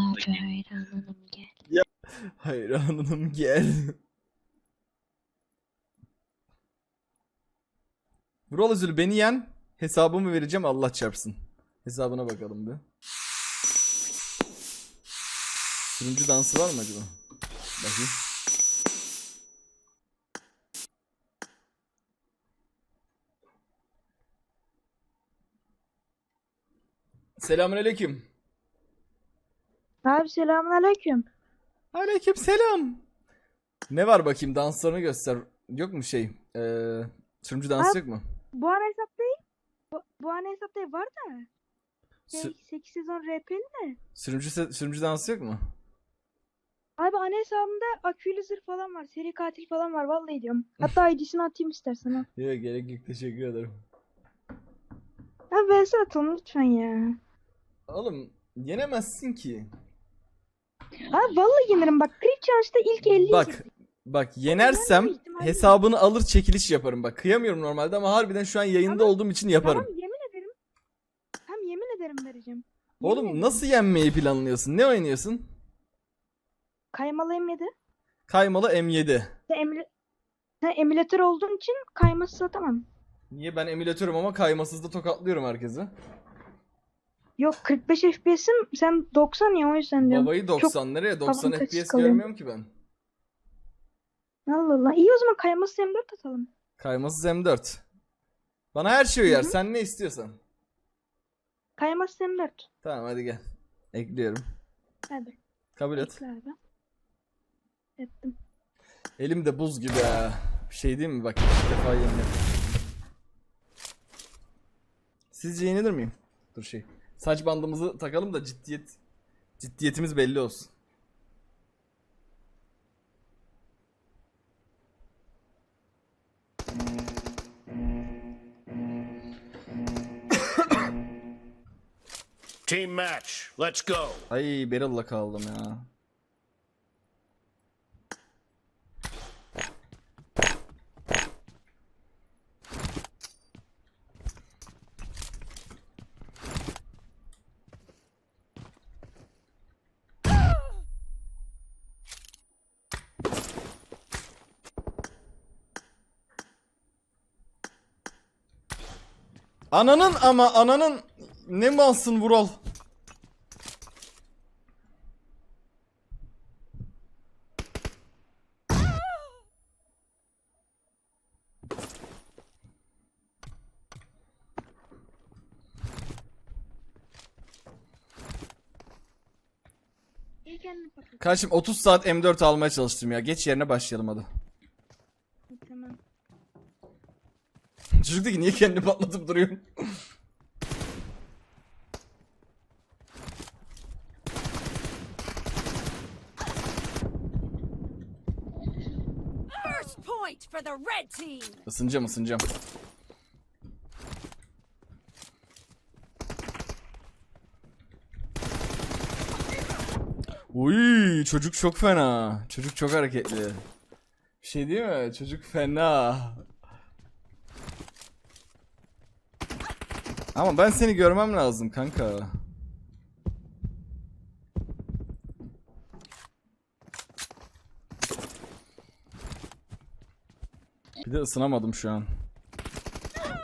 hayranım gel. Hayranım gel. Vural Özül beni yen. Hesabımı vereceğim Allah çarpsın. Hesabına bakalım bir. Sürümcü dansı var mı acaba? Bakayım. Selamünaleyküm. Abi selamünaleyküm. Aleyküm selam. Ne var bakayım danslarını göster. Yok mu şey? Ee, sürümcü dans Abi- yok mu? Bu an hesap değil. Bu, bu an hesap değil var da. Şey, Sü- 8 sezon RP'li de. sürümcü se- sürümcü dansı yok mu? Abi ana hesabımda akülü zırh falan var. Seri katil falan var. Vallahi diyorum. Hatta ID'sini atayım istersen ha. Yok gerek yok teşekkür ederim. Abi VS atalım lütfen ya. Oğlum yenemezsin ki. Abi vallahi yenirim bak. Crit Challenge'da ilk 50 Bak bak yenersem hesabını alır çekiliş yaparım bak. Kıyamıyorum normalde ama harbiden şu an yayında Ama- olduğum için yaparım. Tamam yemin ederim. Hem yemin ederim vereceğim. Yemin Oğlum ederim. nasıl yenmeyi planlıyorsun? Ne oynuyorsun? Kaymalı M7. Kaymalı M7. Sen, emüle... Sen emülatör olduğun için kayması satamam. Niye ben emülatörüm ama kaymasızda tokatlıyorum herkesi. Yok 45 FPS'im sen 90 ya o yüzden diyorum. Babayı 90 nereye? 90 avantajsız FPS kalıyorum. görmüyorum ki ben. Allah Allah. İyi o zaman kayması M4 atalım. Kaymasız M4. Bana her şey uyar. Sen ne istiyorsan. Kayması M4. Tamam hadi gel. Ekliyorum. Hadi. Kabul et. Abi. Ettim. Elim de buz gibi ha. Bir şey değil mi? Bak ilk defa yeniyorum. Sizce yenilir miyim? Dur şey. Saç bandımızı takalım da ciddiyet ciddiyetimiz belli olsun. Team match. Let's go. Ay Beryl'la kaldım ya. Ananın ama ananın ne malsın Vural? Kardeşim 30 saat M4 almaya çalıştım ya. Geç yerine başlayalım hadi. Tamam. Çocuk dedi ki niye kendini patlatıp duruyorsun? Isınacağım ısınacağım. Uy çocuk çok fena. Çocuk çok hareketli. Bir şey değil mi? Çocuk fena. Ama ben seni görmem lazım kanka. Bir de ısınamadım şu an.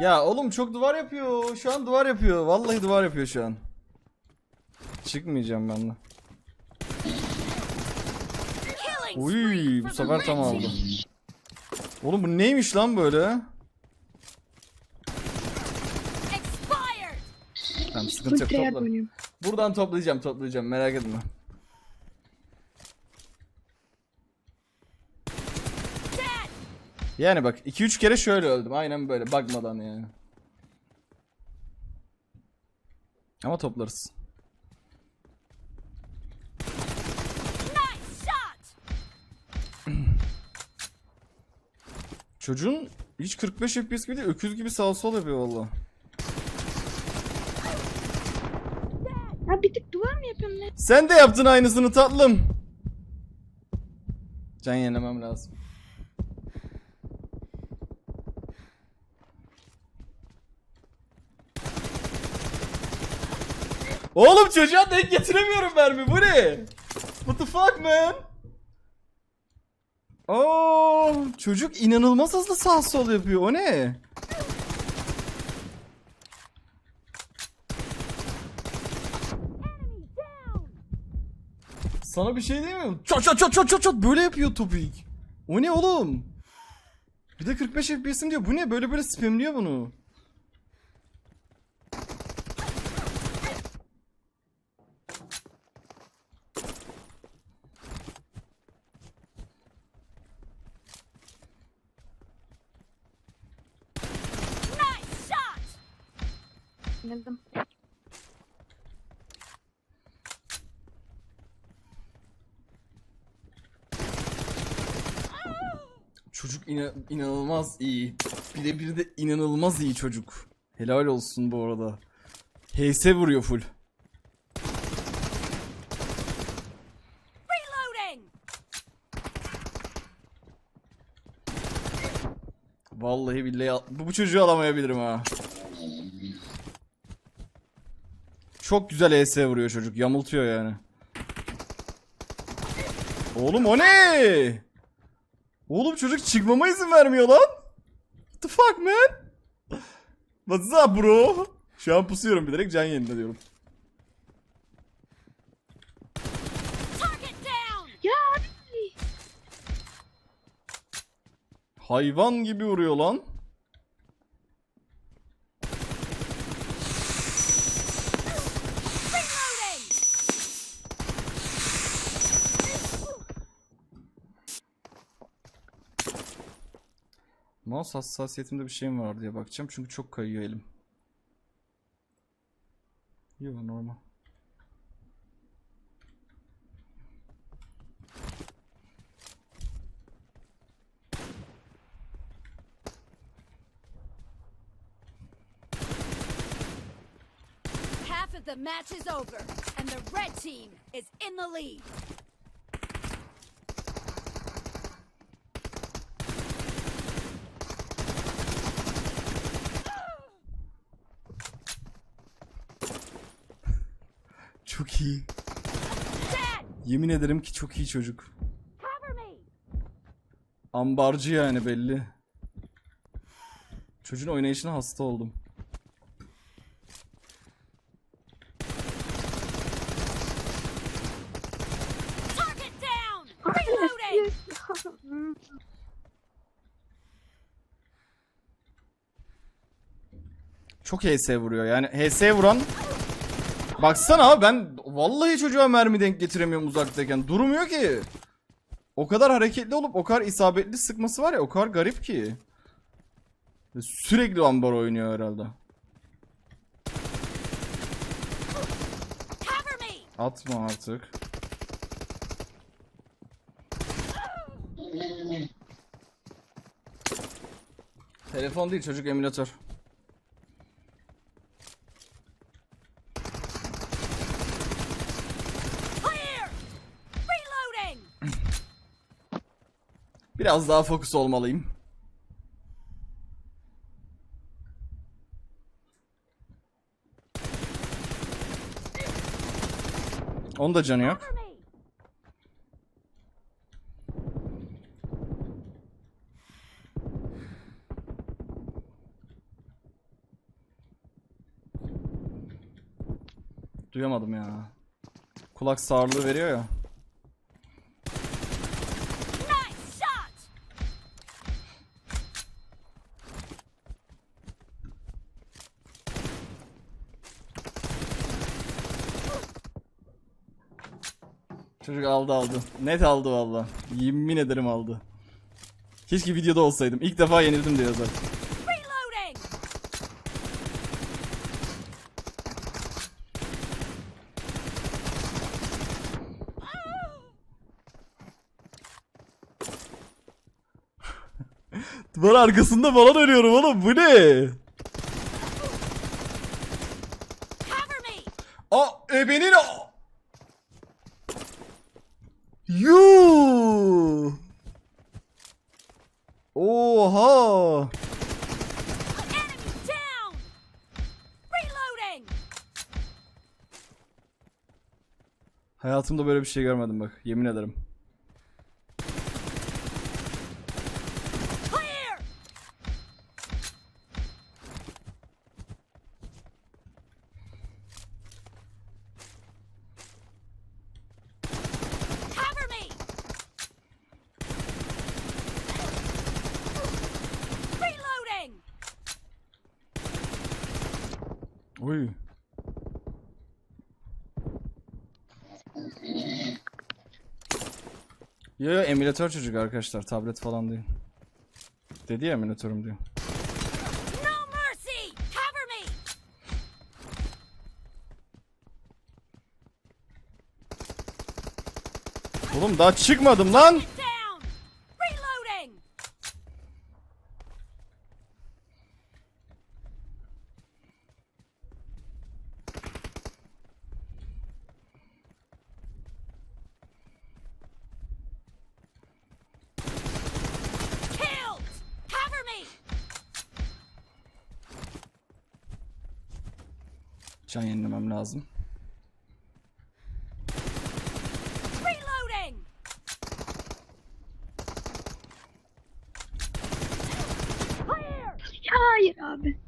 Ya oğlum çok duvar yapıyor. Şu an duvar yapıyor. Vallahi duvar yapıyor şu an. Çıkmayacağım ben de. Uy bu sefer tam team. aldı. Oğlum bu neymiş lan böyle? Tamam sıkıntı yok topla. Buradan toplayacağım toplayacağım merak etme. Yani bak 2-3 kere şöyle öldüm aynen böyle bakmadan yani. Ama toplarız. Çocuğun hiç 45 FPS gibi değil öküz gibi sağ sol yapıyor valla. Ha bir tık duvar mı yapıyorum ne? Sen de yaptın aynısını tatlım. Can yenemem lazım. Oğlum çocuğa denk getiremiyorum mermi bu ne? What the fuck man? Oo, çocuk inanılmaz hızlı sağ sol yapıyor. O ne? Sana bir şey mi? Çat çat çat çat çat çat böyle yapıyor topik. O ne oğlum? Bir de 45 FPS'im diyor. Bu ne? Böyle böyle spamliyor bunu. Çocuk ina- inanılmaz iyi. Bir de bir de inanılmaz iyi çocuk. Helal olsun bu arada. HS vuruyor full. Vallahi billahi al- bu, çocuğu alamayabilirim ha. Çok güzel HS vuruyor çocuk. Yamultuyor yani. Oğlum o ne? Oğlum çocuk çıkmama izin vermiyor lan. What the fuck man? What's up bro? Şu an pusuyorum bilerek can yenile diyorum. Ya abi. Hayvan gibi vuruyor lan. Mouse hassasiyetimde bir şeyim var diye bakacağım çünkü çok kayıyor elim. Yok normal. Half of the match is over, and the red team is in the lead. Çok iyi. Yemin ederim ki çok iyi çocuk. Ambarcı yani belli. Çocuğun oynayışına hasta oldum. Çok HS vuruyor yani HS vuran Baksana abi ben vallahi çocuğa mermi denk getiremiyorum uzaktayken. Durmuyor ki. O kadar hareketli olup o kadar isabetli sıkması var ya o kadar garip ki. Sürekli ambar oynuyor herhalde! Atma artık. Telefon değil çocuk emülatör Biraz daha fokus olmalıyım. Onun da canı yok. Duyamadım ya. Kulak sağırlığı veriyor ya. Aldı aldı. Net aldı valla. Yemin ederim aldı. Keşke videoda olsaydım. İlk defa yenildim diyor zaten. Reloading! Duvar arkasında falan ölüyorum oğlum. Bu ne? Aa ebenin o. Yuu. Oha. Hayatımda böyle bir şey görmedim bak. Yemin ederim. Uy. Yo yo emülatör çocuk arkadaşlar. Tablet falan değil. Dedi ya emülatörüm diyor. Oğlum daha çıkmadım lan. Can yenilemem lazım. Hayır abi.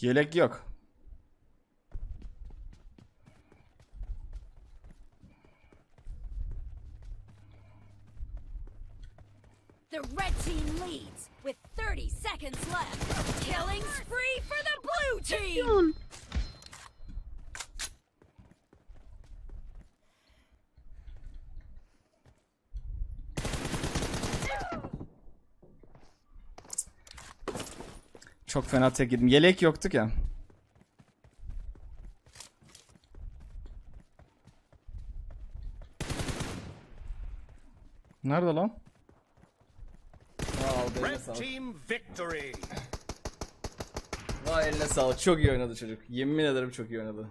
Yelek yok. The red team leads with 30 seconds left. Killing spree for the blue team! Yun. Çok fena tek yedim. Yelek yoktu ya. Nerede lan? Red team victory. Vay eline sağlık. Çok iyi oynadı çocuk. Yemin ederim çok iyi oynadı.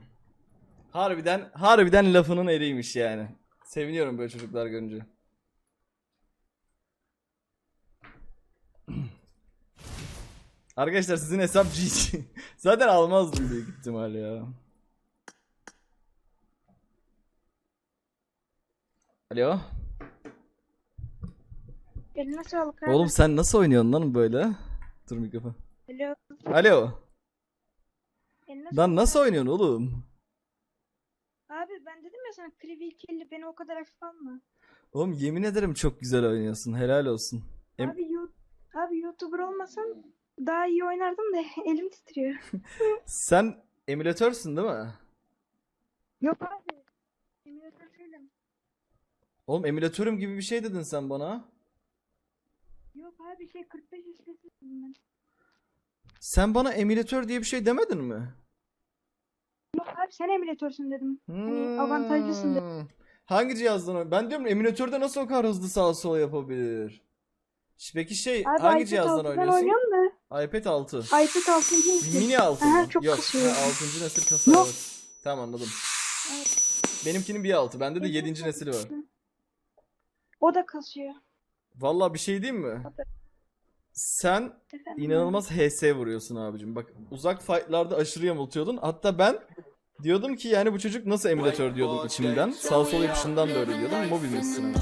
Harbiden, harbiden lafının eriymiş yani. Seviniyorum böyle çocuklar görünce. Arkadaşlar sizin hesap GG. Zaten almazdım büyük ihtimal ya. Alo. Eline sağlık abi. Oğlum sen nasıl oynuyorsun lan böyle? Dur mikrofon. Alo. Alo. Eline Lan sağlık nasıl abi. oynuyorsun oğlum? Abi ben dedim ya sana Krivi kelli beni o kadar hafif alma. Oğlum yemin ederim çok güzel oynuyorsun. Helal olsun. Em- Abi, you, abi YouTuber olmasam daha iyi oynardım da elim titriyor. Sen emülatörsün değil mi? Yok abi. Emülatör değilim. Oğlum emülatörüm gibi bir şey dedin sen bana. Yok abi şey 45 istesizim ben. Sen bana emülatör diye bir şey demedin mi? Yok abi sen emülatörsün dedim. Hani avantajlısın dedim. Hmm. Hangi cihazdan o? Ben diyorum emülatörde nasıl o kadar hızlı sağa sola yapabilir? Ş- Peki şey Abi hangi iPad cihazdan 6'dan oynuyorsun? oynuyorum iPad 6. iPad 6. nesil. Mini 6 Aha, çok Yok. kasıyor. ha, 6. nesil kasa Yok. evet. Tamam anladım. Benimkinin bir 6. Bende de 7. nesili var. O da kasıyor. Vallahi bir şey diyeyim mi? Sen Efendim. İnanılmaz HS vuruyorsun abicim. Bak uzak fightlarda aşırı yamultuyordun. Hatta ben diyordum ki yani bu çocuk nasıl emülatör diyordum içimden. Sağ sol yapışından da öyle diyordum. Mobil misin?